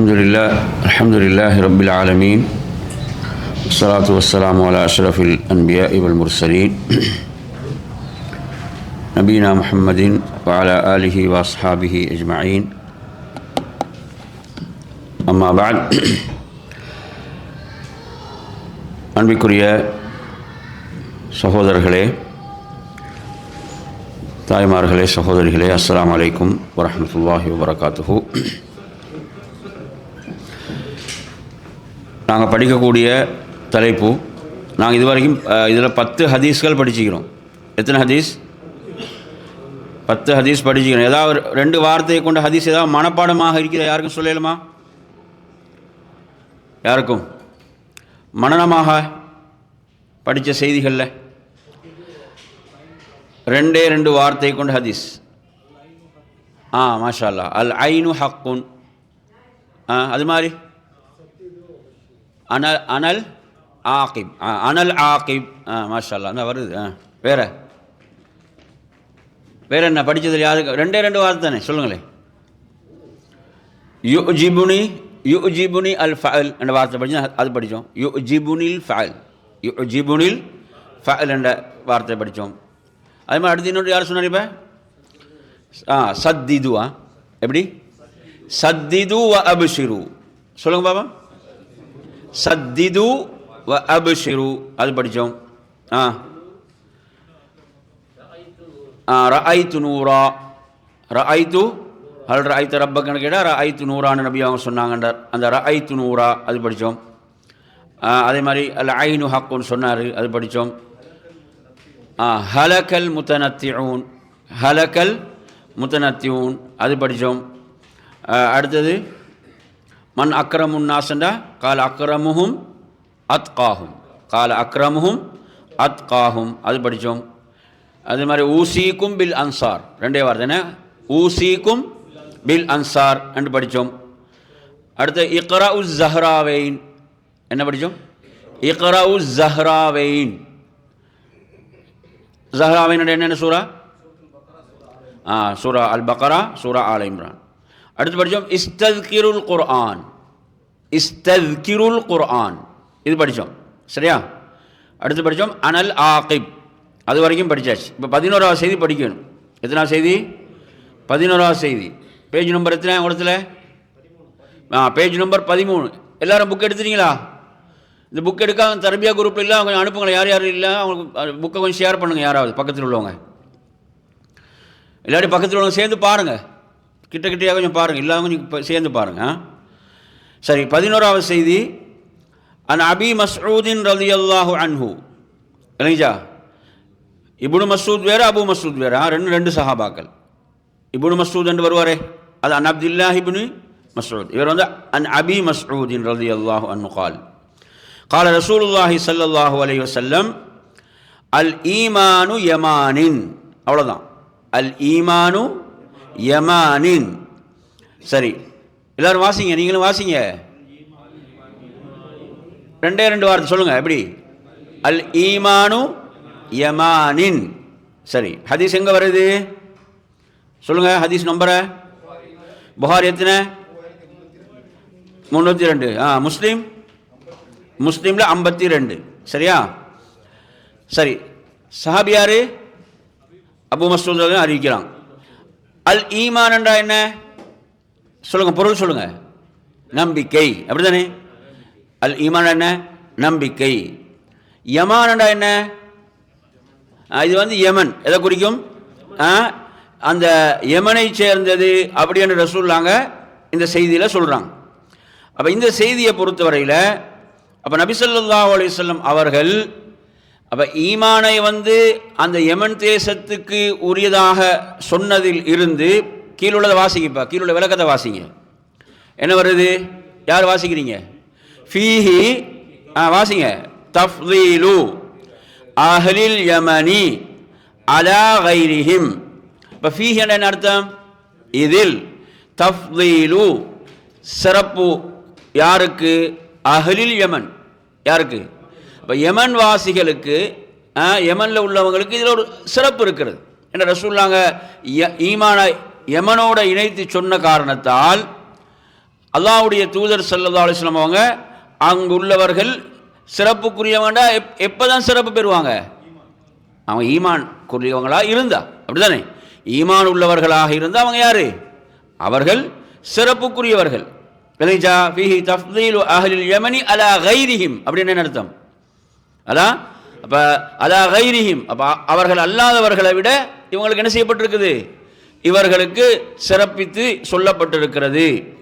الحمد لله الحمد لله رب العالمين والصلاة والسلام على أشرف الأنبياء والمرسلين نبينا محمد وعلى آله وأصحابه أجمعين أما بعد அன்பிற்குரிய சகோதரர்களே தாய்மார்களே சகோதரிகளே அஸ்ஸலாமு அலைக்கும் வரஹ்மத்துல்லாஹி வபரகாத்துஹு நாங்கள் படிக்கக்கூடிய தலைப்பு. நாங்கள் இதுவரைக்கும் இதில் பத்து ஹதீஸ்கள் படிச்சுக்கிறோம். எத்தனை ஹதீஸ்? பத்து ஹதீஸ் படிச்சுக்கிறோம். ஏதாவது ஒரு ரெண்டு வார்த்தையை கொண்ட ஹதீஸ் ஏதாவது மனப்பாடமாக இருக்கிற யாருக்கும் சொல்லலுமா? யாருக்கும்? மனநமாக படித்த செய்திகளில் ரெண்டே ரெண்டு வார்த்தை கொண்ட ஹதீஸ். ஆ மாஷா அல்லா அல் ஐனு ஹக்குன். ஆ அது மாதிரி? அனல் அனல் ஆகிப் ஆ அனல் ஆகிப். ஆ மாஷல்லா அந்த வருது ஆ வேறு. வேறு என்ன படித்ததில் யாருக்கு ரெண்டே ரெண்டு வார்த்தை தானே சொல்லுங்களேன் யு ஜிபுனி யு ஜிபுனி அல் ஃபஅல் என்ற வார்த்தை படித்தோம் அது படித்தோம் யு ஜிபுனில் ஃபஅல் யு ஜிபுனில் ஃபஅல் என்ற வார்த்தை படித்தோம் அது மாதிரி அடுத்து இன்னொரு யார் சொன்னார் இப்போ? ஆ சத்திதுவா. எப்படி? சத்திது வ அபிஷிரு. சொல்லுங்க பாபா. சத்திது வ அபிஷிரு. அது படித்தோம் ஆ. ஆ ரஐத்து நூரா ரஐத்து அல் ரஐத்து ரப்பக்கன்னு கேட்டால் ரஐத்து நூறான்னு நபி அவங்க சொன்னாங்கன்றார். அந்த ரஐத்து நூரா அது படித்தோம் அதே மாதிரி அல் ஐனு ஹக்குன்னு சொன்னார் அது படித்தோம் ஹலக்கல் முத்தனத்தியூன். ஹலக்கல் முத்தனத்தியூன் அது படித்தோம் அடுத்தது மண் அக்ரமுன் நாசண்டா கால அக்ரமுகும் அத்காகும் கால அக்ரமுகும் அத்காகும் அது படித்தோம் அது மாதிரி ஊசிக்கும் பில் அன்சார் ரெண்டே வார்த்தை என்ன ஊசிக்கும் பில் அன்சார் என்று படித்தோம் அடுத்து இக்ரா உஸ் ஜஹ்ராவெயின் என்ன படித்தோம் இக்ரா உஸ் ஜஹ்ராவெயின் ஜஹ்ராவின் என்னென்ன சூரா ஆ சூரா அல் பக்ரா சூரா ஆல் இம்ரான் அடுத்து படித்தோம் இஸ்தத்கிருல் குர்ஆன். இஸ்தத்கிருல் குர்ஆன். இது படித்தோம் சரியா? அடுத்து படித்தோம் அனல் ஆகிப். அது வரைக்கும் படித்தாச்சு இப்போ பதினோராவது செய்தி படிக்கணும். எத்தனாவது செய்தி? பதினோராவது செய்தி. பேஜ் நம்பர் எத்தனை இடத்துல? ஆ பேஜ் நம்பர் பதிமூணு. எல்லோரும் புக் எடுத்துட்டீங்களா? இந்த புக் எடுக்காம தரபியா குரூப்பில் இல்லை அவங்க அனுப்புங்களேன். யார் யாரும் இல்லை அவங்களுக்கு புக்கை கொஞ்சம் ஷேர் பண்ணுங்கள் யாராவது பக்கத்தில் உள்ளவங்க. இல்லாட்டி பக்கத்தில் உள்ளவங்க சேர்ந்து பாருங்கள் கிட்ட கிட்டையாக கொஞ்சம் பாருங்கள் இல்லாமல் கொஞ்சம் இப்போ சேர்ந்து பாருங்கள் சரி பதினோராவது செய்தி. அன் அபி மஸ்ரூதின் ரதி அல்லாஹு அன்ஹு. இல்லைங்களா? இபுனு மசூத் வேறு அபு மசூத் வேறு. ரெண்டு ரெண்டு சஹாபாக்கள். இபுனு மசூத் என்று வருவாரே. அது அன் அப்துல்லா இபுனு மசூத் இவர் வந்து அன் அபி மஸ்ரூதின் ரதி அல்லாஹு அன்னு கால் ரசூல் رسول الله صلى الله عليه وسلم யமானின். يمان அவ்வளோதான் அல் ஈமானு யமானின். சரி. எல்லாரும் வாசிங்க நீங்களும் வாசிங்க. ரெண்டே ரெண்டு வார்த்தை சொல்லுங்க எப்படி? அல் ஈமானு யமானின். சரி ஹதீஸ் எங்கே வருது? சொல்லுங்க ஹதீஸ் நம்பரை. புகார் எத்தனை? முந்நூற்றி ரெண்டு. ஆ முஸ்லீம்? முஸ்லீமில் ஐம்பத்தி ரெண்டு. சரியா? சரி. சஹாபியாரு அபு மசூத் அறிவிக்கிறான். அல் ஈமான் என்றா என்ன? சொல்லுங்க பொருள் சொல்லுங்க. நம்பிக்கை. அப்படிதானே அல் ஈமான் என்ன? நம்பிக்கை. யமான் என்றா என்ன? இது வந்து யமன். எதை குறிக்கும்? அந்த யமனை சேர்ந்தது அப்படின்ற ரசூல்லாங்க இந்த செய்தியில் சொல்கிறாங்க அப்போ இந்த செய்தியை பொறுத்தவரையில் அப்போ நபிசல்லா அலிசல்லம் அவர்கள் அப்போ ஈமானை வந்து அந்த யமன் தேசத்துக்கு உரியதாக சொன்னதில் இருந்து கீழுள்ளதை வாசிங்கப்பா கீழுள்ள விளக்கத்தை வாசிங்க. என்ன வருது? யார் வாசிக்கிறீங்க? ஃபீஹி ஆ வாசிங்க. தஃலீலு அஹலில் யமனி அலா கைரிஹிம். இப்போ ஃபீஹி என்ன அர்த்தம்? இதில் தஃலீலு சிறப்பு யாருக்கு? அஹலில் யமன். யாருக்கு? இப்போ யமன் வாசிகளுக்கு யமனில் உள்ளவங்களுக்கு இதில் ஒரு சிறப்பு இருக்கிறது. என்ன ரசூல்லாங்க ஈமான யமனோட இணைத்து சொன்ன காரணத்தால் அல்லாவுடைய தூதர் ஸல்லல்லாஹு அலைஹி அவங்க அங்கு உள்ளவர்கள் சிறப்புக்குரியவங்கடா எப் எப்போ தான் சிறப்பு பெறுவாங்க? அவங்க ஈமான் குரியவங்களாக இருந்தா அப்படிதானே ஈமான் உள்ளவர்களாக இருந்தால் அவங்க யார்? அவர்கள் சிறப்புக்குரியவர்கள். யமனி அலா கைரிஹிம் அப்படின்னு என்ன அர்த்தம்? அதான் அப்போ அதா கைரிஹிம் அப்போ அவர்கள் அல்லாதவர்களை விட இவங்களுக்கு என்ன செய்யப்பட்டிருக்குது? இவர்களுக்கு சிறப்பித்து சொல்லப்பட்டிருக்கிறது.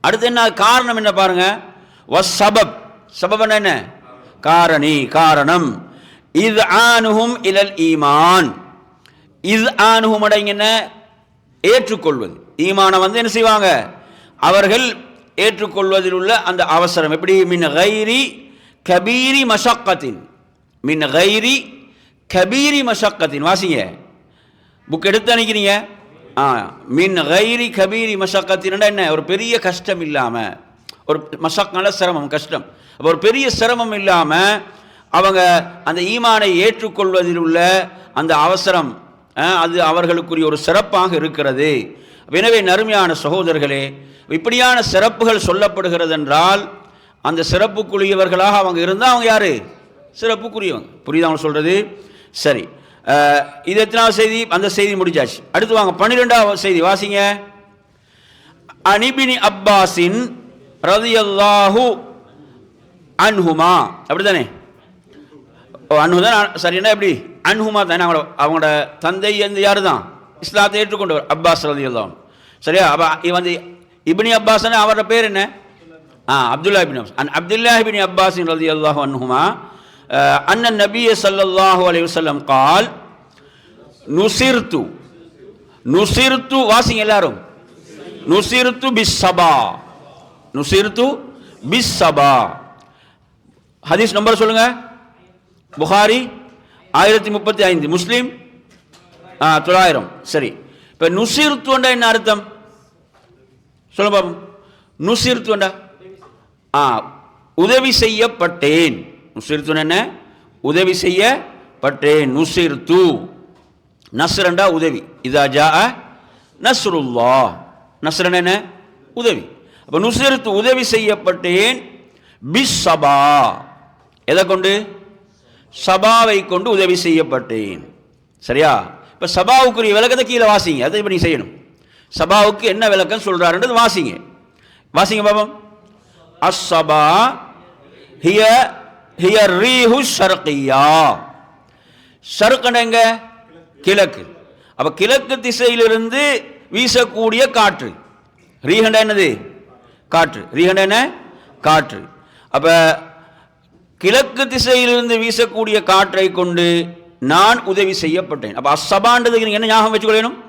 அடுத்து என்ன காரணம் என்ன பாருங்க? வஸ் சபப். சபப் என்ன காரணி காரணம். இது ஆணுகும் இலல் ஈமான். இது ஆணுகும் அடங்கின ஏற்றுக்கொள்வது. ஈமானை வந்து என்ன செய்வாங்க? அவர்கள் ஏற்றுக்கொள்வதில் உள்ள அந்த அவசரம். எப்படி? மின் கைரி கபீரி மஷக்கத்தின். மின் கைரி கபீரி மஷக்கத்தின். வாசிங்க. புக் எடுத்து அனுக்கிறீங்க ஆ மின் கைரி கபீரி மஷக்கத்தின்னா என்ன? ஒரு பெரிய கஷ்டம் இல்லாமல் ஒரு மஷக்கனால சிரமம் கஷ்டம். அப்போ ஒரு பெரிய சிரமம் இல்லாமல் அவங்க அந்த ஈமானை ஏற்றுக்கொள்வதில் உள்ள அந்த அவசரம் ஆ, அது அவர்களுக்குரிய ஒரு சிறப்பாக இருக்கிறது. எனவே நறுமையான சகோதரர்களே இப்படியான சிறப்புகள் சொல்லப்படுகிறது என்றால் அந்த சிறப்புக்குரியவர்களாக அவங்க இருந்தால் அவங்க யார்? சிறப்புக்குரியவங்க. புரியுதா அவங்க சொல்கிறது சரி. இது எத்தனாவது செய்தி? அந்த செய்தி முடிஞ்சாச்சு. அடுத்து வாங்க பன்னிரெண்டாவது செய்தி. வாசிங்க. அனிபினி அப்பாஸின் ரதியல்லாஹு அன்ஹுமா. அப்படிதானே ஓ அன்ஹு தான் சரின்னா எப்படி? அன்ஹுமா தானே அவங்களோட அவங்களோட தந்தை வந்து யார் தான் இஸ்லாத்தை ஏற்றுக்கொண்டவர் அப்பாஸ் ரதியல்லாம் சரியா? அப்போ இவன் வந்து இபினி அப்பாஸ்ன்னு அவரோட பேர் என்ன? ஆ அப்துல்லா இபின் அப்பாஸ் அன் அப்துல்லாஹிபின் அப்பாஸின் ரதி அல்லாஹ் அன்ஹுமா அண்ணன் நபிய சல்லாஹு அலி வல்லம் கால் நுசிர்த்து நுசிர்த்து வாசிங்க எல்லாரும். நுசிர்த்து பிஸ் சபா. நுசிர்த்து பிஸ் சபா. ஹதீஸ் நம்பர் சொல்லுங்க. புகாரி ஆயிரத்தி முப்பத்தி ஐந்து. முஸ்லீம்? ஆ தொள்ளாயிரம். சரி. இப்போ நுசிர்த்துவண்டா என்ன அர்த்தம்? சொல்லுங்க பாப்போம். நுசிர்த்துவண்டா ஆ உதவி செய்யப்பட்டேன். நுசிர்த்துன்னு என்ன? உதவி செய்யப்பட்டேன். நுசிர்த்து நஸ்ரண்டா உதவி. இதா ஜா நஸ்ருல்லா நஸ்ரன் என்ன? உதவி. அப்போ நுசிர்த்து உதவி செய்யப்பட்டேன். பிஸ் சபா எதை கொண்டு? சபாவை கொண்டு உதவி செய்யப்பட்டேன். சரியா? இப்போ சபாவுக்குரிய விளக்கத்தை கீழே வாசிங்க. அதை இப்போ நீங்கள் செய்யணும். சபாவுக்கு என்ன விளக்கம் சொல்கிறாருன்றது வாசிங்க. வாசிங்க பாபம் அஸ்ஸபா ஹிய ஹிய ரீஹு ஷர்கியா ஷர்கனங்க கிழக்கு. அப்ப கிழக்கு திசையிலிருந்து வீசக்கூடிய காற்று. ரீஹண்ட என்னது? காற்று. ரீஹண்ட என்ன? காற்று. அப்ப கிழக்கு திசையிலிருந்து வீசக்கூடிய காற்றை கொண்டு நான் உதவி செய்யப்பட்டேன். அப்ப அசபான்றது நீங்க என்ன ஞாபகம் வச்சுக்கொள்ளணும்?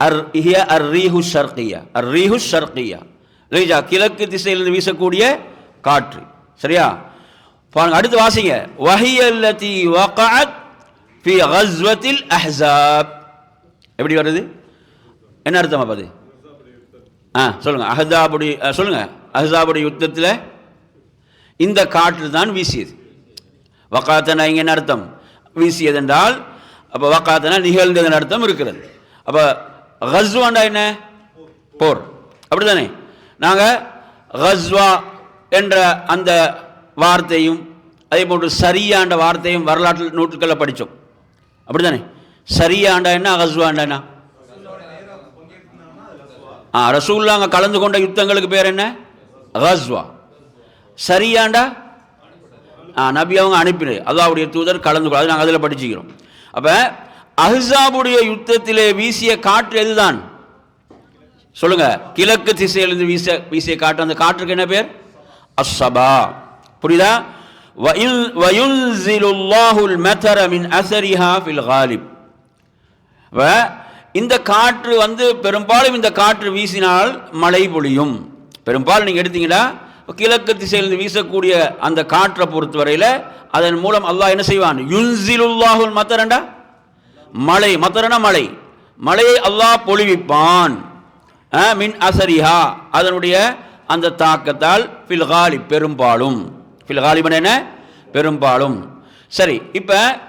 அர் இஹிய அர் ரீஹு ஷர்கியா அர் ரீஹு ஷர்கியா ரைஜா கிழக்கு திசையிலிருந்து வீசக்கூடிய காற்று. சரியா? பாருங்க அடுத்து வாசிங்க. வஹியல்லதி வகஅத் ஃபி கஸ்வத்தில் அஹ்ஸாப் எப்படி வருது? என்ன அர்த்தம் அப்ப அது ஆ சொல்லுங்க. அஹ்ஸாபுடைய அஹ், சொல்லுங்க. அஹ்ஸாபுடைய யுத்தத்தில் இந்த காற்று தான் வீசியது. வக்காத்தனா இங்கே என்ன அர்த்தம்? வீசியது என்றால் அப்போ வக்காத்தனா நிகழ்ந்ததன் அர்த்தம் இருக்கிறது. அப்போ ஹஸ்வாண்டா என்ன? போர். அப்படி தானே நாங்கள் ஹஸ்வா என்ற அந்த வார்த்தையும் அதே போன்று சரியாண்ட வார்த்தையும் வரலாற்று நூற்றுக்களை படித்தோம் அப்படிதானே சரியாண்டா என்ன ஹஸ்வாண்டா என்ன? ஆ ரசூல்லா அங்கே கலந்து கொண்ட யுத்தங்களுக்கு பேர் என்ன? ஹஸ்வா சரியாண்டா? ஆ நபி அவங்க அனுப்பினது. அல்லாவுடைய தூதர் கலந்து கொள்ள நாங்கள் அதில் படிச்சுக்கிறோம். அப்போ அஹ்ஸாபுடைய யுத்தத்திலே வீசிய காற்று எதுதான்? சொல்லுங்க கிழக்கு திசையிலிருந்து வீச வீசிய காற்று அந்த காற்றுக்கு என்ன பேர்? அஸ்ஸபா புரியுதா? வயுல் வயுல்சிலுல்லாஹுல் மின் அசரிஹா ஃபில் ஹாலிப் இந்த காற்று வந்து பெரும்பாலும் இந்த காற்று வீசினால் மழை பொழியும். பெரும்பாலும் நீங்கள் எடுத்தீங்கன்னா கிழக்கு திசையிலிருந்து வீசக்கூடிய அந்த காற்றை பொறுத்தவரையில் அதன் மூலம் அல்லாஹ் என்ன செய்வான்? யுன்சிலுல்லாஹுல் மத்தரண்டா மழை மத்தரனா மழை. மழையை அல்லாஹ் பொழிவிப்பான். மின் அசரிஹா. அதனுடைய அந்த தாக்கத்தால் ஃபில் பெரும்பாலும். ஃபில்காலிபன் என்ன? பெரும்பாலும். சரி இப்போ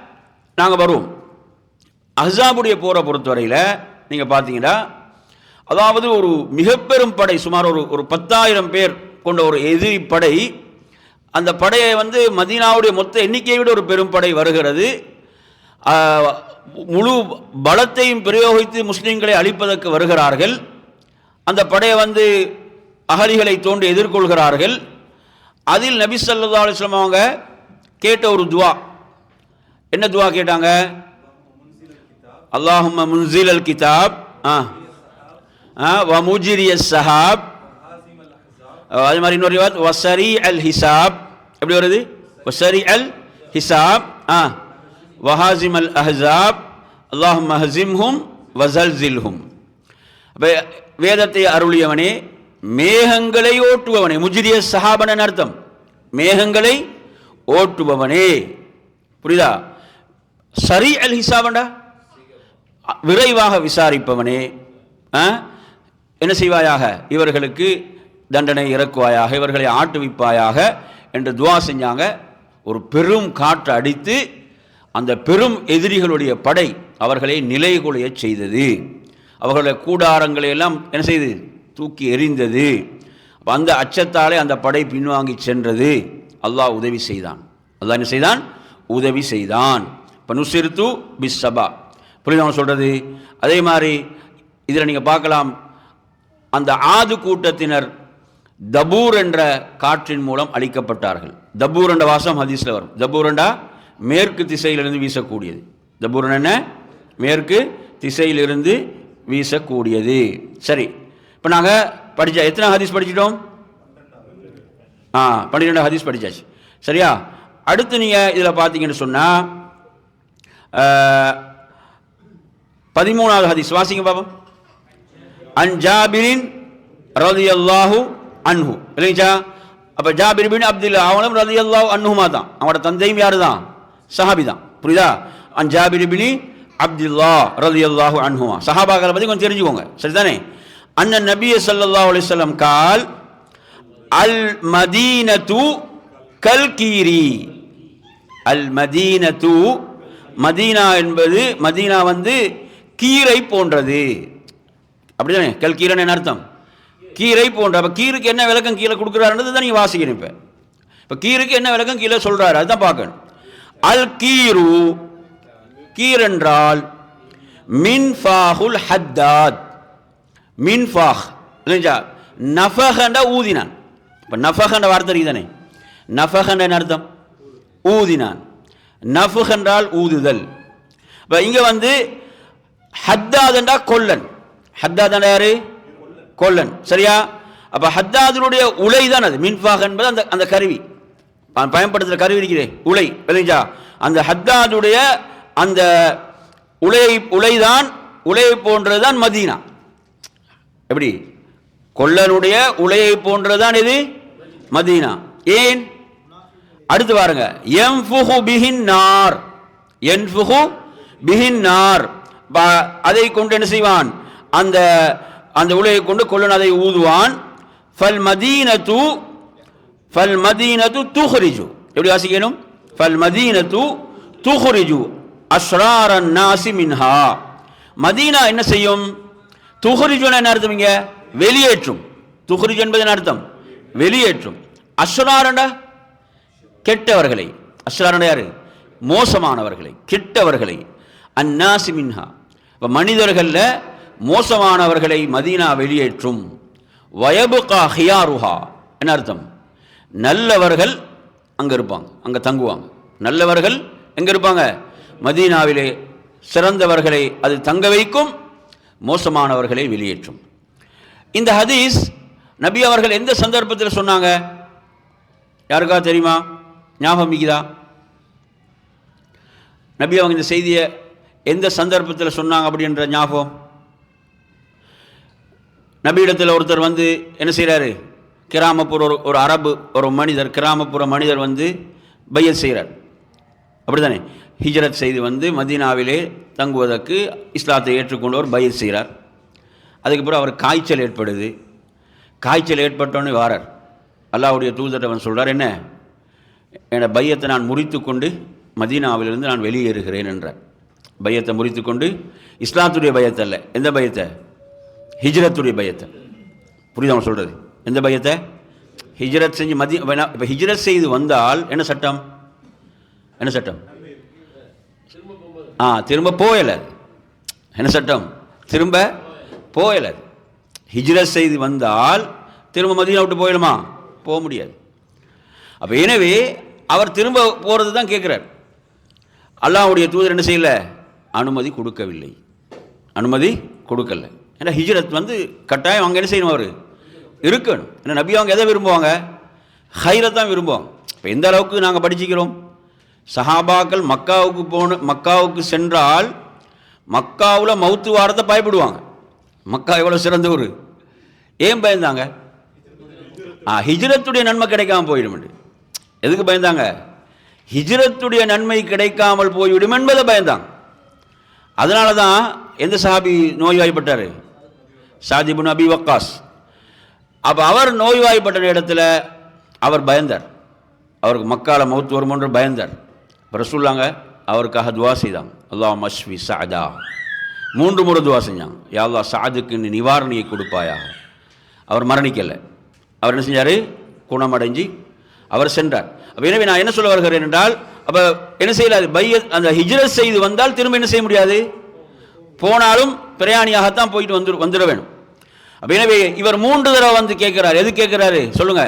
நாங்கள் வருவோம். அஹாபுடைய போரை பொறுத்தவரையில் நீங்கள் பார்த்தீங்கன்னா அதாவது ஒரு மிக பெரும் படை சுமார் ஒரு ஒரு பத்தாயிரம் பேர் கொண்ட ஒரு எதிரி படை அந்த படையை வந்து மதீனாவுடைய மொத்த எண்ணிக்கையை விட ஒரு பெரும் படை வருகிறது. முழு பலத்தையும் பிரயோகித்து முஸ்லீம்களை அழிப்பதற்கு வருகிறார்கள். அந்த படையை வந்து அகலிகளை தோண்டி எதிர்கொள்கிறார்கள். அதில் நபி சல்லா அலைஹி அவங்க கேட்ட ஒரு துவா. என்ன துவா கேட்டாங்க? அல்லாஹும் முன்சில் அல் கிதாப். ஆ. ஆ வ முஜிரிய சஹாப். அது மாதிரி இன்னொரு வசரி அல் ஹிசாப் எப்படி வருது? வசரி அல் ஹிசாப் ஆ. வஹாசிம் அல் அஹ்ஸாப். அல்லாஹும் ஹசிம்ஹும் வசல்சில்ஹும் அப்போ வேதத்தை அருளியவனே மேகங்களை ஓட்டுபவனே. முஜிரிய சஹாபன அர்த்தம்? மேகங்களை ஓட்டுபவனே. புரியுதா? சரி அல் ஹிசாபண்டா? விரைவாக விசாரிப்பவனே. ஆ? என்ன செய்வாயாக? இவர்களுக்கு தண்டனை இறக்குவாயாக இவர்களை ஆட்டுவிப்பாயாக என்று துவா செஞ்சாங்க. ஒரு பெரும் காற்று அடித்து அந்த பெரும் எதிரிகளுடைய படை அவர்களை நிலைகுலைய செய்தது. அவர்களுடைய கூடாரங்களை எல்லாம் என்ன செய்து? தூக்கி எறிந்தது. அந்த அச்சத்தாலே அந்த படை பின்வாங்கி சென்றது. அல்லாஹ் உதவி செய்தான். அல்லாஹ் என்ன செய்தான்? உதவி செய்தான். இப்போ நுசிர்த்து பிஸ் சபா புரியுதா சொல்கிறது அதே மாதிரி இதில் நீங்கள் பார்க்கலாம். அந்த ஆது கூட்டத்தினர் தபூர் என்ற காற்றின் மூலம் அழிக்கப்பட்டார்கள். தபூர் என்ற வாசம் ஹதீஸில் வரும். தபூர் என்றா மேற்கு திசையிலிருந்து வீசக்கூடியது. தபூர் என்ன? மேற்கு திசையிலிருந்து வீசக்கூடியது. சரி. இப்போ நாங்கள் படித்தா எத்தனை ஹதீஸ் படிச்சிட்டோம்? ஆ பன்னிரெண்டு ஹதீஸ் படித்தாச்சு சரியா? அடுத்து நீங்கள் இதில் பார்த்தீங்கன்னு சொன்னால் பதிமூணாவது ஹதீஸ். வாசிங்க பாபம் அன் ஜாபிரின் ரலியல்லாஹு அன்ஹு. இல்லைங்களா அப்போ ஜாபிர் பின் அப்துல் அவனும் ரலியல்லாஹு அன்ஹுமா தான். அவனோட தந்தையும் யார் தான் சஹாபி தான். புரியுதா? அன் ஜாபிர் பின் அப்துல்லா ரலியல்லாஹு அன்ஹுவா சஹாபாக்களை பற்றி கொஞ்சம் தெரிஞ்சுக்கோங்க. சரிதானே? அண்ணன் நபிய சல்லா அலிசல்லம் கால் அல் மதீனத்து கல்கீரி அல் மதீனத்து மதீனா என்பது மதீனா வந்து கீரை போன்றது. அப்படிதானே? கல்கீரன் என்ன அர்த்தம்? கீரை போன்ற அப்போ கீருக்கு என்ன விளக்கம் கீழே கொடுக்குறாருன்றது தான் நீங்கள் வாசிக்கணும் இப்போ. இப்போ கீருக்கு என்ன விளக்கம் கீழே சொல்கிறாரு அதுதான் பார்க்கணும். அல் கீரு கீர் என்றால் மின்ஃபாஹுல் ஹத்தாத். மின்ஃபாஹ் இல்லைங்களா நஃபஹண்ட ஊதினான். இப்போ நஃபஹண்ட வார்த்தை தானே? நஃபஹண்ட என்ன அர்த்தம்? ஊதினான். நஃபுகன்றால் ஊதுதல். இப்போ இங்கே வந்து ஹத்தாதண்டா கொல்லன். ஹத்தாதண்டா யாரு? கொல்லன். சரியா? அப்போ ஹத்தாதனுடைய உலை தான் அது. மின்ஃபாக் என்பது அந்த அந்த கருவி. அவன் பயன்படுத்துகிற கருவி இருக்கிறே உலை. விளைஞ்சா அந்த ஹத்தாதுடைய அந்த உலை உலைதான் உலையை போன்றது தான் மதீனா. எப்படி? கொல்லனுடைய உலையை போன்றதுதான் இது மதீனா. ஏன்? அடுத்து பாருங்க. எம் ஃபுஹு பிஹின் நார். என்ஃபுஹு பிஹின் நார். ப- அதை கொண்டு என்ன செய்வான்? அந்த அந்த உலையை கொண்டு கொல்லன் அதை ஊதுவான். ஃபல் மதீனத்து ஃபல் மதீனத்து துஹ்ரிஜு. எப்படி வாசிக்கணும்? ஃபல் மதீனத்து துஹ்ரிஜு. அஸ்ராரன் நாசி மின்ஹா. மதீனா என்ன செய்யும்? துஹ்ரிஜுன என்ன அர்த்தம் இங்கே? வெளியேற்றும். துஹ்ரிஜ் என்பது என்ன அர்த்தம். வெளியேற்றும். அஸ்ராரண்டா கெட்டவர்களை. அஸ்ராரண்டா யாரு? மோசமானவர்களை கெட்டவர்களை. அன்னாசி மின்ஹா. இப்போ மனிதர்களில் மோசமானவர்களை மதீனா வெளியேற்றும். வயபுகா ஹியாருஹா. என்ன அர்த்தம்? நல்லவர்கள் அங்கே இருப்பாங்க. அங்கே தங்குவாங்க. நல்லவர்கள் எங்கே இருப்பாங்க? மதீனாவிலே சிறந்தவர்களை அது தங்க வைக்கும் மோசமானவர்களை வெளியேற்றும். இந்த ஹதீஸ் நபி அவர்கள் எந்த சந்தர்ப்பத்தில் சொன்னாங்க? யாருக்கா தெரியுமா? ஞாபகம் மிகுதா நபி அவங்க இந்த செய்தியை எந்த சந்தர்ப்பத்தில் சொன்னாங்க அப்படின்ற ஞாபகம்? நபியிடத்தில் ஒருத்தர் வந்து என்ன செய்கிறாரு கிராமப்புற ஒரு ஒரு அரபு ஒரு மனிதர் கிராமப்புற மனிதர் வந்து பையல் செய்கிறார் அப்படிதானே ஹிஜ்ரத் செய்து வந்து மதீனாவிலே தங்குவதற்கு இஸ்லாத்தை ஏற்றுக்கொண்டவர் பயிர் செய்கிறார். அதுக்கப்புறம் அவர் காய்ச்சல் ஏற்படுது. காய்ச்சல் ஏற்பட்டோன்னே வாரார். அல்லாவுடைய தூதரவன் சொல்கிறார் என்ன? என்னோட பையத்தை நான் முறித்து கொண்டு மதீனாவிலிருந்து நான் வெளியேறுகிறேன் என்றார். பையத்தை முறித்து கொண்டு இஸ்லாத்துடைய இல்லை எந்த பயத்தை? ஹிஜ்ரத்துடைய பயத்தை. புரியுதா அவன் சொல்கிறது எந்த பயத்தை? ஹிஜ்ரத் செஞ்சு மதி இப்போ ஹிஜ்ரத் செய்து வந்தால் என்ன சட்டம்? என்ன சட்டம்? ஆ திரும்ப போயலை என்ன சட்டம்? திரும்ப போயலை ஹிஜ்ரத் செய்து வந்தால் திரும்ப மதியம் விட்டு போயிடுமா போக முடியாது. அப்போ எனவே அவர் திரும்ப போகிறது தான் கேட்குறார் அல்லாவுடைய தூதர் என்ன செய்யல? அனுமதி கொடுக்கவில்லை. அனுமதி கொடுக்கல. ஏன்னா ஹிஜ்ரத் வந்து கட்டாயம் அவங்க என்ன செய்யணும் அவர்? இருக்கணும். ஏன்னா நபி அவங்க எதை விரும்புவாங்க? ஹைரை தான் விரும்புவாங்க. இப்போ எந்த அளவுக்கு நாங்கள் படிச்சுக்கிறோம்? சஹாபாக்கள் மக்காவுக்கு போன மக்காவுக்கு சென்றால் மக்காவில் மவுத்து வாரத்தை பயப்படுவாங்க. மக்கா எவ்வளோ சிறந்த ஊர்? ஏன் பயந்தாங்க? ஆ ஹிஜ்ரத்துடைய நன்மை கிடைக்காமல் போயிடும் எதுக்கு பயந்தாங்க? ஹிஜ்ரத்துடைய நன்மை கிடைக்காமல் போய்விடும் என்பதை பயந்தாங்க. அதனால தான் எந்த சஹாபி நோய்வாய்ப்பட்டார்? சாதிபுன் அபி வக்காஸ். அப்போ அவர் நோய்வாய்ப்பட்ட இடத்துல அவர் பயந்தார். அவருக்கு மக்கால மௌத்து வருமோன்று பயந்தார். அப்புறம் சொல்லாங்க அவருக்காக துவா செய்தாங்க. அல்லா மஷ்வி சாதா மூன்று முறை துவா செஞ்சாங்க. யாழ்லா சாதுக்கு நீ நிவாரணியை கொடுப்பாயாக அவர் மரணிக்கலை. அவர் என்ன செஞ்சார்? குணமடைஞ்சு அவர் சென்றார். அப்போ எனவே நான் என்ன சொல்ல வருகிறேன் என்றால் அப்போ என்ன செய்யலாது? பைய அந்த ஹிஜ்ரத் செய்து வந்தால் திரும்ப என்ன செய்ய முடியாது? போனாலும் பிரயாணியாகத்தான் போயிட்டு வந்து வந்துட வேணும். அப்போ எனவே இவர் மூன்று தடவை வந்து கேட்குறாரு. எது கேட்குறாரு? சொல்லுங்க.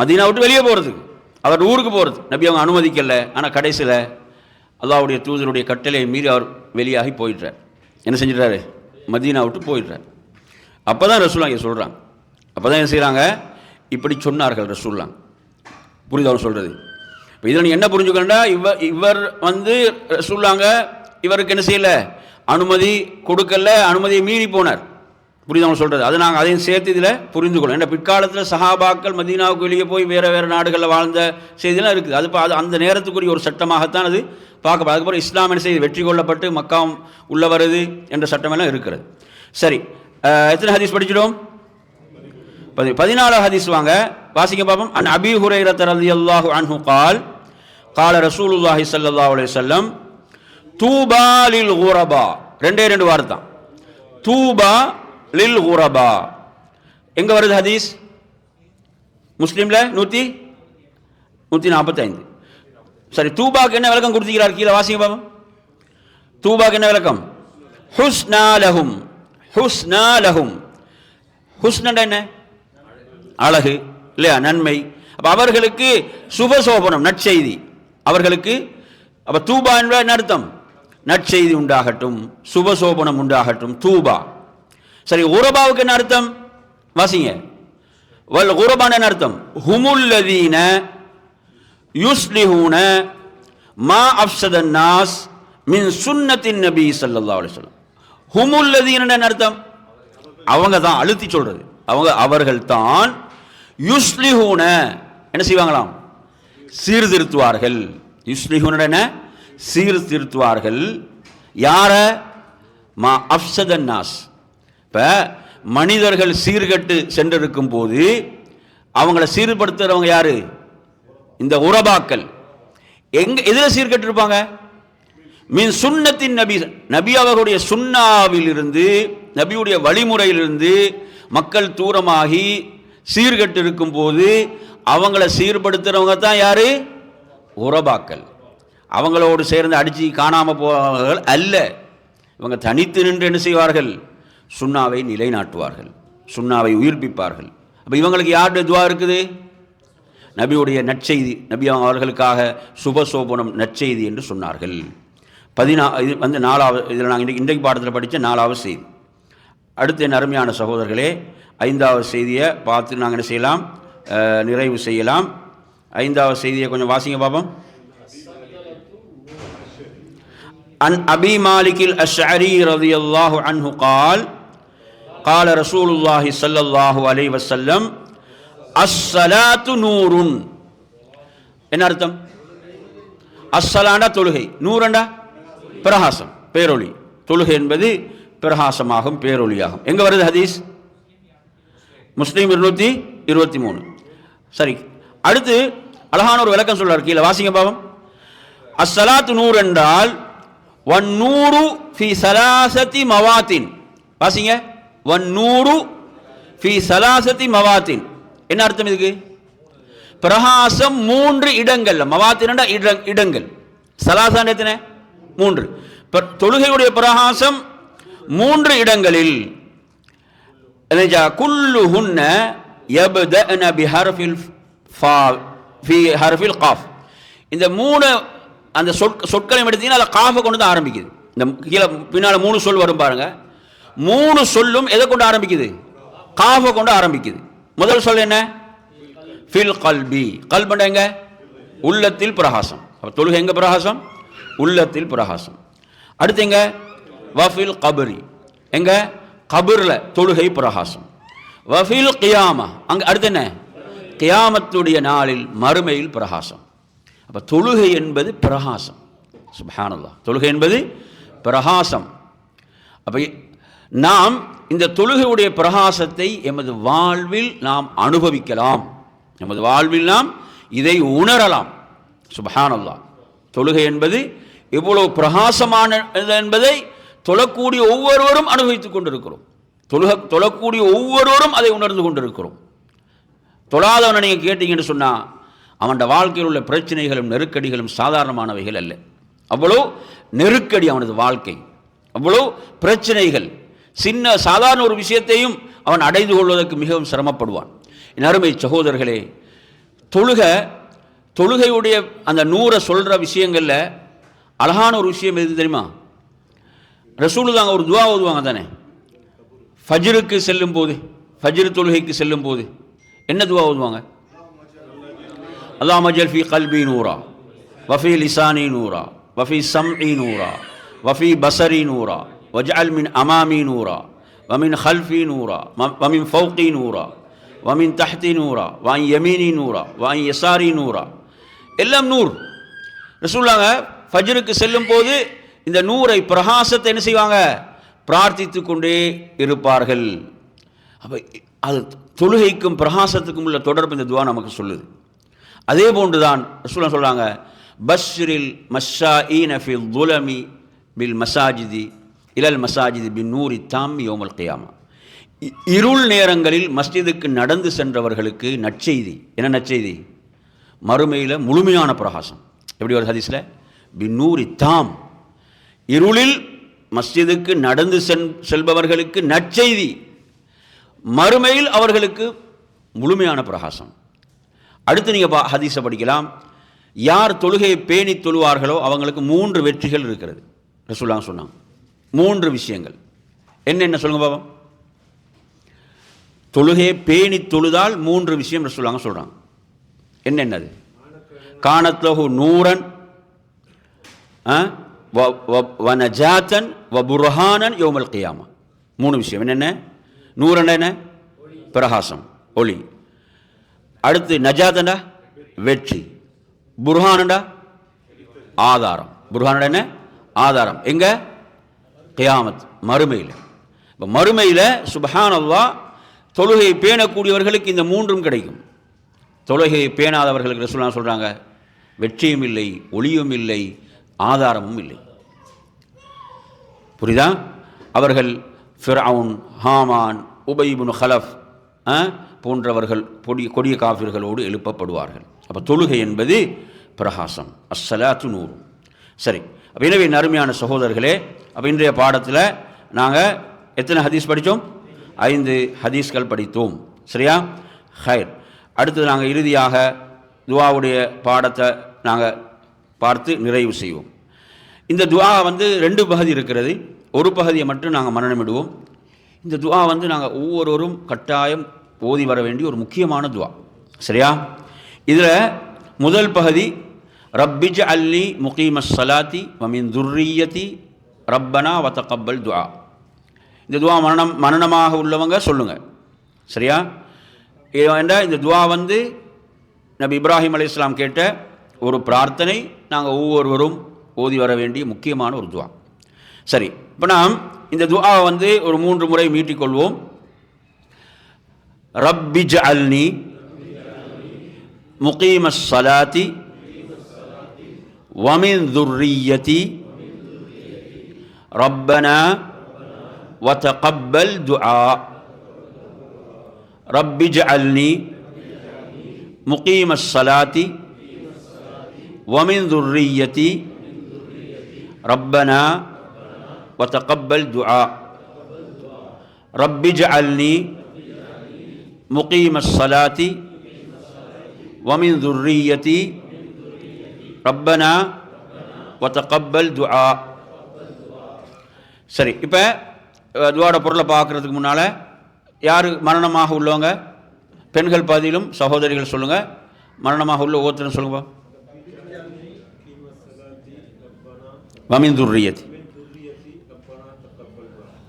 மதீனா விட்டு வெளியே போகிறதுக்கு அவர் ஊருக்கு போகிறது நபி அவங்க அனுமதிக்கலை ஆனால் கடைசியில் அல்லாவுடைய தூதருடைய கட்டளையை மீறி அவர் வெளியாகி போயிடுறார். என்ன செஞ்சிடறாரு? மதீனா விட்டு போயிடுறார். அப்போ தான் ரசூலாங்க சொல்கிறாங்க அப்போ தான் என்ன செய்கிறாங்க இப்படி சொன்னார்கள் ரசூல்லாங்க புரியுது அவர் சொல்கிறது இப்போ இதில் நீ என்ன புரிஞ்சுக்கண்டா இவர் இவர் வந்து ரசூல்லாங்க இவருக்கு என்ன செய்யலை? அனுமதி கொடுக்கல அனுமதியை மீறி போனார். புரியுதவங்க சொல்கிறது அது நாங்கள் அதையும் சேர்த்து இதில் புரிந்துக்கொள்ளும் ஏன்னா பிற்காலத்தில் சஹாபாக்கள் மதீனாவுக்கு வெளியே போய் வேறு வேறு நாடுகளில் வாழ்ந்த செய்திலாம் இருக்குது. அது அது அந்த நேரத்துக்குரிய ஒரு சட்டமாகத்தான் அது பார்க்கப்படும். அதுக்கப்புறம் இஸ்லாமிய செய்தி வெற்றி கொள்ளப்பட்டு மக்காம் உள்ள வருது என்ற சட்டமெல்லாம் இருக்கிறது. சரி. எத்தனை ஹதீஸ் படிச்சிடும் பதி பதினாலாவது ஹதீஸ் வாங்க. வாசிக்க பார்ப்போம். அந் அபி ஹுரை தரதி அல்லாஹு அன்ஹு கால் கால ரசூலுல்லாஹி சல்லா அலி சொல்லம் தூபாலில் ஊரபா ரெண்டே ரெண்டு வார்த்தை. தூபா லில் குரபா எங்கே வருது ஹதீஸ்? முஸ்லீமில் நூற்றி நூற்றி நாற்பத்தைந்து சரி தூபாக்கு என்ன விளக்கம் கொடுத்துக்கிறார் கீழே வாசிங்க பாபம் தூபாக்கு என்ன விளக்கம்? ஹுஸ்னா லஹும். ஹுஸ்னா லஹும். ஹுஸ்னண்டா என்ன? அழகு இல்லையா? நன்மை. அப்போ அவர்களுக்கு சுபசோபனம் நற்செய்தி. அவர்களுக்கு அப்போ தூபா என்பது என்ன அர்த்தம்? நற்செய்தி உண்டாகட்டும் சுபசோபனம் உண்டாகட்டும் தூபா. சரி உரபாவுக்கு என்ன அர்த்தம்? வாசிங்க. வல் உரபான என்ன அர்த்தம்? ஹுமுல்லதீன யுஸ்லிஹூன மா அப்சதன் நாஸ் மின் சுன்னத்தின் நபி சல்லா அலைஹி வஸல்லம். ஹுமுல்லதீன என்ன அர்த்தம்? அவங்க தான் அழுத்தி சொல்றது. அவங்க அவர்கள் தான் யுஸ்லிஹூன. என்ன செய்வாங்களாம்? சீர்திருத்துவார்கள். யுஸ்லிஹூன என்ன? சீர்திருத்துவார்கள். யார? மா அப்சதன் நாஸ். இப்போ மனிதர்கள் சீர்கட்டு சென்றிருக்கும் போது அவங்கள சீர்படுத்துகிறவங்க யார்? இந்த உரபாக்கள். எங்கே எதில் சீர்கட்டு இருப்பாங்க மீன் சுண்ணத்தின் நபி நபி அவர்களுடைய சுண்ணாவிலிருந்து நபியுடைய வழிமுறையிலிருந்து மக்கள் தூரமாகி சீர்கட்டு இருக்கும் போது அவங்கள சீர்படுத்துகிறவங்க தான் யார்? உரபாக்கள். அவங்களோடு சேர்ந்து அடித்து காணாமல் போவார்கள் அல்ல. இவங்க தனித்து நின்று என்ன செய்வார்கள்? சுண்ணாவை நிலைநாட்டுவார்கள். சுண்ணாவை உயிர்ப்பிப்பார்கள். அப்போ இவங்களுக்கு யாருடைய துவா இருக்குது? நபியுடைய நற்செய்தி நபி அவர்களுக்காக சுபசோபனம் நற்செய்தி என்று சொன்னார்கள். பதினா இது வந்து நாலாவது இதில் நாங்கள் இன்றைக்கு இன்றைக்கு பாடத்தில் படித்த நாலாவது செய்தி. அடுத்து என் அருமையான சகோதரர்களே ஐந்தாவது செய்தியை பார்த்து நாங்கள் என்ன செய்யலாம்? நிறைவு செய்யலாம். ஐந்தாவது செய்தியை கொஞ்சம் வாசிங்க பாபம் அன் அபி மாலிகில் அஷ்அரி ரதி அல்லாஹு அன்ஹு கால் قال رسول الله صلى الله عليه وسلم الصلاة نور என்ன அர்த்தம் அஸ்ஸலாண்டா தொழுகை நூறண்டா பிரகாசம் பேரொளி தொழுகை என்பது பிரகாசமாகும் பேரொளியாகும் எங்க வருது ஹதீஸ் முஸ்லீம் இருநூத்தி இருபத்தி மூணு சரி அடுத்து அழகான ஒரு விளக்கம் சொல்றார் கீழே வாசிங்க பாவம் அஸ்ஸலாத்து நூர் என்றால் ஒன் நூறு ஃபி சலாசத்தி மவாத்தின் வாசிங்க வன் நூறு ஃபி சலாசத்தி மவாத்தின். என்ன அர்த்தம் இதுக்கு? பிரகாசம் மூன்று இடங்கள்ல. மவாத்தின இடங்கள். சலாசான் எத்தனை? மூன்று. தொழுகையுடைய பிரகாசம் மூன்று இடங்களில். என்னஜா குல்லுஹுன்ன பி ஹர்ஃபில் ஃபா ஃபி ஹர்ஃபில் காஃப். இந்த மூணு அந்த சொற் சொற்களை எடுத்தீங்கன்னா அதில் காஃபை கொண்டு தான் ஆரம்பிக்குது. இந்த கீழே பின்னால் மூணு சொல் வரும் பாருங்கள் மூணு சொல்லும் எதை கொண்டு ஆரம்பிக்குது? காஃபை கொண்டு ஆரம்பிக்குது. முதல் சொல் என்ன? ஃபில் கல்பி. கல்பண்ட எங்க? உள்ளத்தில் பிரகாசம். அப்போ தொழுகை எங்க பிரகாசம்? உள்ளத்தில் பிரகாசம். அடுத்து எங்க? வஃபில் கபரி. எங்க? கபர்ல தொழுகை பிரகாசம். வஃபில் கியாமா. அங்கே அடுத்து என்ன? கியாமத்துடைய நாளில் மறுமையில் பிரகாசம். அப்போ தொழுகை என்பது பிரகாசம். சுபஹானல்லா தொழுகை என்பது பிரகாசம். அப்போ நாம் இந்த தொழுகையுடைய பிரகாசத்தை எமது வாழ்வில் நாம் அனுபவிக்கலாம். எமது வாழ்வில் நாம் இதை உணரலாம். சுபஹானல்லா தொழுகை என்பது எவ்வளவு பிரகாசமானது என்பதை தொழக்கூடிய ஒவ்வொருவரும் அனுபவித்துக் கொண்டிருக்கிறோம். தொழுக தொழக்கூடிய ஒவ்வொருவரும் அதை உணர்ந்து கொண்டிருக்கிறோம். தொழாதவனை நீங்கள் கேட்டீங்கன்னு சொன்னால் அவனோட வாழ்க்கையில் உள்ள பிரச்சனைகளும் நெருக்கடிகளும் சாதாரணமானவைகள் அல்ல. அவ்வளோ நெருக்கடி அவனது வாழ்க்கை. அவ்வளோ பிரச்சனைகள். சின்ன சாதாரண ஒரு விஷயத்தையும் அவன் அடைந்து கொள்வதற்கு மிகவும் சிரமப்படுவான். என் அருமை சகோதரர்களே தொழுக தொழுகையுடைய அந்த நூறை சொல்கிற விஷயங்களில் அழகான ஒரு விஷயம் எது தெரியுமா? ரசூலு தாங்க ஒரு துவா ஓதுவாங்க தானே? ஃபஜ்ருக்கு செல்லும் போது ஃபஜ்ர் தொழுகைக்கு செல்லும் போது என்ன துவா ஓதுவாங்க? அல்லாம ஜல்ஃபி கல்பி நூரா வஃபி லிசானி நூரா வஃபி சம்இ நூரா வஃபி பசரி நூரா வஜ்அல் மின் அமாமி நூரா வமின் ஹல்ஃபி நூரா ம- வமின் ஃபௌகி நூரா வமின் தஹ்தி நூரா வான் யமீனி நூரா வாய் யசாரி நூரா எல்லாம் நூர் ரசூல்லாங்க ஃபஜ்ருக்கு செல்லும் போது இந்த நூரை பிரகாசத்தை என்ன செய்வாங்க? பிரார்த்தித்து கொண்டே இருப்பார்கள். அப்போ அது தொழுகைக்கும் பிரகாசத்துக்கும் உள்ள தொடர்பு இந்த துவா நமக்கு சொல்லுது. அதே போன்று தான் ரசூலா சொல்கிறாங்க பஷ்ரில் மஷா நஃபில் துலமி பில் மசாஜிதி இலல் மசாஜித் பின் நூரி தாம் யோமல் கியாமா. இ- இருள் நேரங்களில் மஸ்ஜிதுக்கு நடந்து சென்றவர்களுக்கு நற்செய்தி. என்ன நற்செய்தி? மறுமையில் முழுமையான பிரகாசம். எப்படி ஒரு ஹதீஸில்? பின்னூரி தாம். இருளில் மஸ்ஜிதுக்கு நடந்து சென் செல்பவர்களுக்கு நற்செய்தி. மறுமையில் அவர்களுக்கு முழுமையான பிரகாசம். அடுத்து நீங்கள் பா ஹதீஸை படிக்கலாம். யார் தொழுகையை பேணி தொழுவார்களோ அவங்களுக்கு மூன்று வெற்றிகள் இருக்கிறது. ரசூலாங்க சொன்னாங்க. மூன்று விஷயங்கள். என்னென்ன சொல்லுங்க பாபா தொழுகையை பேணி தொழுதால் மூன்று விஷயம் சொல்லுவாங்க சொல்கிறாங்க என்னென்னது காணத்லஹு நூரன் ஆ, வ- வ- வனஜாத்தன் வ புர்ஹானன் யோமல் கியாமா. மூணு விஷயம். என்னென்ன நூறன் என்ன? பிரகாசம் ஒளி. அடுத்து நஜாத்தண்டா வெற்றி. புர்ஹானண்டா ஆதாரம். புர்ஹானடா என்ன? ஆதாரம். எங்க? கியாமத் மறுமையில். இப்போ மறுமையில் சுபஹானல்லா தொழுகையை பேணக்கூடியவர்களுக்கு இந்த மூன்றும் கிடைக்கும். தொழுகையை பேணாதவர்களுக்கு ரசூலுல்லாஹ் சொல்கிறாங்க வெற்றியும் இல்லை ஒளியும் இல்லை ஆதாரமும் இல்லை. புரியுதா? அவர்கள் ஃபிரவுன் ஹாமான் உபைபுன் ஹலஃப் ஆ, போன்றவர்கள் பொடி கொடிய காஃபிர்களோடு எழுப்பப்படுவார்கள். அப்போ தொழுகை என்பது பிரகாசம். அஸ்ஸலாத்து நூறு. சரி. எனவே நருமையான சகோதரர்களே அப்போ இன்றைய பாடத்தில் நாங்கள் எத்தனை ஹதீஸ் படித்தோம் ஐந்து ஹதீஸ்கள் படித்தோம். சரியா? ஹைர். அடுத்து நாங்கள் இறுதியாக துவாவுடைய பாடத்தை நாங்கள் பார்த்து நிறைவு செய்வோம். இந்த துவா வந்து ரெண்டு பகுதி இருக்கிறது. ஒரு பகுதியை மட்டும் நாங்கள் மரணமிடுவோம் இந்த துவா வந்து நாங்கள் ஒவ்வொருவரும் கட்டாயம் ஓதி வர வேண்டிய ஒரு முக்கியமான துவா. சரியா? இதில் முதல் பகுதி ரப்பிஜ் அல்லி முகீமஸ் சலாத்தி மமின் துர்ரியதி ரப்பனா வத்தகப்பல் துவா இந்த துவா மரணம் மரணமாக உள்ளவங்க சொல்லுங்கள் சரியா? என்றால் இந்த துவா வந்து நபி இப்ராஹிம் அலைஹிஸ்ஸலாம் கேட்ட ஒரு பிரார்த்தனை நாங்கள் ஒவ்வொருவரும் ஓதி வர வேண்டிய முக்கியமான ஒரு துவா சரி இப்போ நாம் இந்த துவாவை வந்து ஒரு மூன்று முறை மீட்டிக்கொள்வோம் ரப்பிஜ் அல்னி முகீம சலாத்தி வமின் துர்ரியதி ربنا وتقبل دعاء. رب اجعلني مقيم الصلاة ومن ذريتي. ربنا وتقبل دعاء. رب اجعلني مقيم الصلاة ومن ذريتي. ربنا وتقبل دعاء. சரி இப்போ துவாட பொருளை பார்க்குறதுக்கு முன்னால் யார் மரணமாக உள்ளவங்க? பெண்கள் பாதியிலும் சகோதரிகள் சொல்லுங்கள் மரணமாக உள்ள ஒவ்வொருத்தரும் சொல்லுங்க வமின்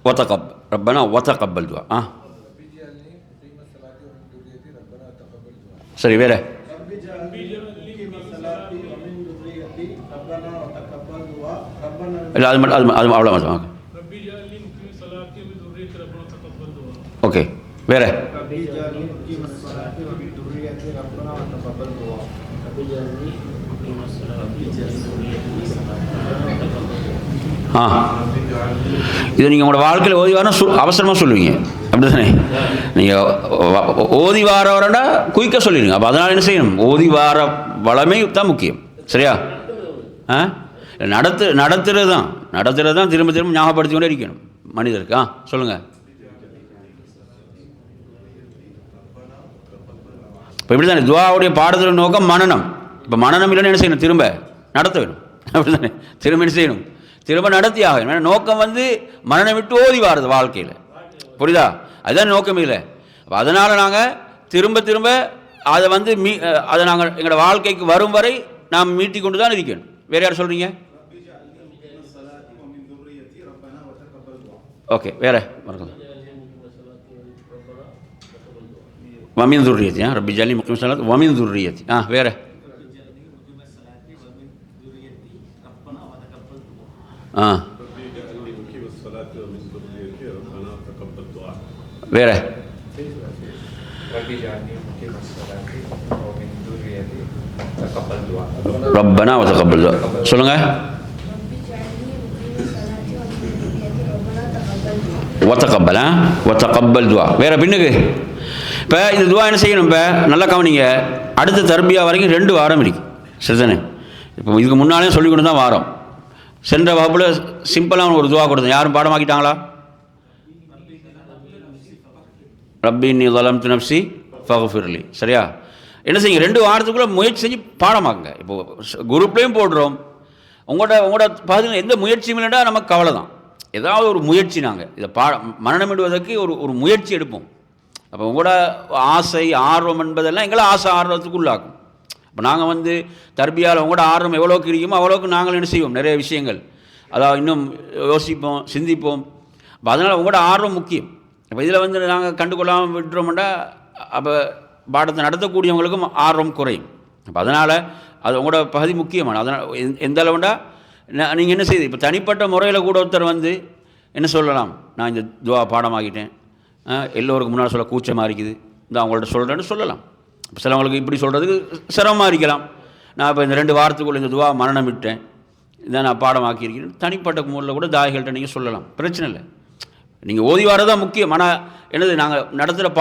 ஒத்த கப் ரப்பனா ஒத்த ஒத்தகப்பல் துவா. ஆ. சரி வேற. இல்லை அது மட்டும் அது அது அவ்வளோ மட்டும் ஓகே வேற? ஆ. இது நீங்கள் உங்களோட வாழ்க்கையில் ஓதி வாரம் அவசரமாக சொல்லுவீங்க. அப்படி தானே நீங்கள் ஓதி வார வாரவரண்டா குயிக்காக சொல்லிடுங்க. அப்போ அதனால் என்ன செய்யணும்? ஓதி வார வளமே தான் முக்கியம். சரியா? ஆ? நடத்து நடத்துகிறது தான் நடத்துகிறது தான் திரும்ப திரும்ப ஞாபகப்படுத்தி கொண்டே இருக்கணும். மனிதருக்கு. ஆ சொல்லுங்கள் இப்போ இப்படி தானே துவாவுடைய பாடுதல் நோக்கம் மனநம். இப்போ மனநம் இல்லைன்னு என்ன செய்யணும்? திரும்ப நடத்த வேணும். அப்படி தானே திரும்ப என்ன செய்யணும்? திரும்ப நடத்தி ஆகணும். வேணும் நோக்கம் வந்து மனநம் விட்டு ஓதி வாருது வாழ்க்கையில். புரியுதா? அதுதான் நோக்கம் இல்லை. அப்போ அதனால் நாங்கள் திரும்ப திரும்ப அதை வந்து மீ அதை நாங்கள் எங்களோட வாழ்க்கைக்கு வரும் வரை நாம் மீட்டி கொண்டு தான் இருக்கணும். வேறு யார் சொல்கிறீங்க ஓகே வேறு. வணக்கம் வேற ஆ வேற ربي اجعلني مقيم الصلاة ومن ذريتي تقبل دعاء ரப்பனா வதகப்பல் சொல்லுங்க ஒத்தக்கப்பல் ஆ ஒத்தக்கப்பல் துவா வேற பின்னுக்கு இப்போ இந்த துவா என்ன செய்யணும் இப்போ? நல்லா கவனிங்க. அடுத்த தர்பியா வரைக்கும் ரெண்டு வாரம் இருக்கு. சரிதானே? இப்போ இதுக்கு முன்னாலே சொல்லி கொண்டு தான் வாரம். சென்ற வகுப்பில் சிம்பிளாக ஒரு துவா கொடுத்தேன். யாரும் பாடமாக்கிட்டாங்களா? ரப்பி நீ வலம் நப்சி ஃபகுஃபிர்லி சரியா? என்ன செய்யுங்க ரெண்டு வாரத்துக்குள்ளே முயற்சி செஞ்சு பாடமாக்குங்க. இப்போ குரூப்லேயும் போடுறோம். உங்களோட உங்களோட பகுதியில் எந்த முயற்சியும் இல்லைன்னா நமக்கு கவலை தான் ஏதாவது ஒரு முயற்சி நாங்கள் இதை பா மரணமிடுவதற்கு ஒரு ஒரு முயற்சி எடுப்போம். அப்போ உங்களோட ஆசை ஆர்வம் என்பதெல்லாம் எங்களை ஆசை ஆர்வத்துக்கு உள்ளாக்கும். இப்போ நாங்கள் வந்து தர்பியால் உங்களோட ஆர்வம் எவ்வளோக்கு இருக்குமோ அவ்வளோக்கு நாங்கள் என்ன செய்வோம்? நிறைய விஷயங்கள். அதாவது இன்னும் யோசிப்போம் சிந்திப்போம். அப்போ அதனால் உங்களோட ஆர்வம் முக்கியம். இப்போ இதில் வந்து நாங்கள் கண்டுகொள்ளாமல் விட்டுறோம்னா அப்போ பாடத்தை நடத்தக்கூடியவங்களுக்கும் ஆர்வம் குறையும். அப்போ அதனால் அது உங்களோட பகுதி முக்கியமான. அதனால் எந்த- எந்த அளவுண்டா நீங்கள் என்ன செய்யுது இப்போ தனிப்பட்ட முறையில் கூட ஒருத்தர் வந்து என்ன சொல்லலாம்? நான் இந்த துவா பாடமாகிட்டேன் எல்லோருக்கும் முன்னால் சொல்ல கூச்சமாக இருக்குது. இந்த அவங்கள்ட்ட சொல்கிறேன்னு சொல்லலாம். சிலவங்களுக்கு இப்படி சொல்கிறதுக்கு சிரமமாக இருக்கலாம். நான் இப்போ இந்த ரெண்டு வாரத்துக்குள்ள இந்த துவா மரணம் விட்டேன். இதான் நான் பாடமாக்கியிருக்கிறேன். தனிப்பட்ட முறையில் கூட தாய்கள்கிட்ட நீங்கள் சொல்லலாம். பிரச்சனை இல்லை. நீங்கள் ஓதி வரதான் முக்கியம். ஆனால் என்னது நாங்கள் நடத்துகிற பா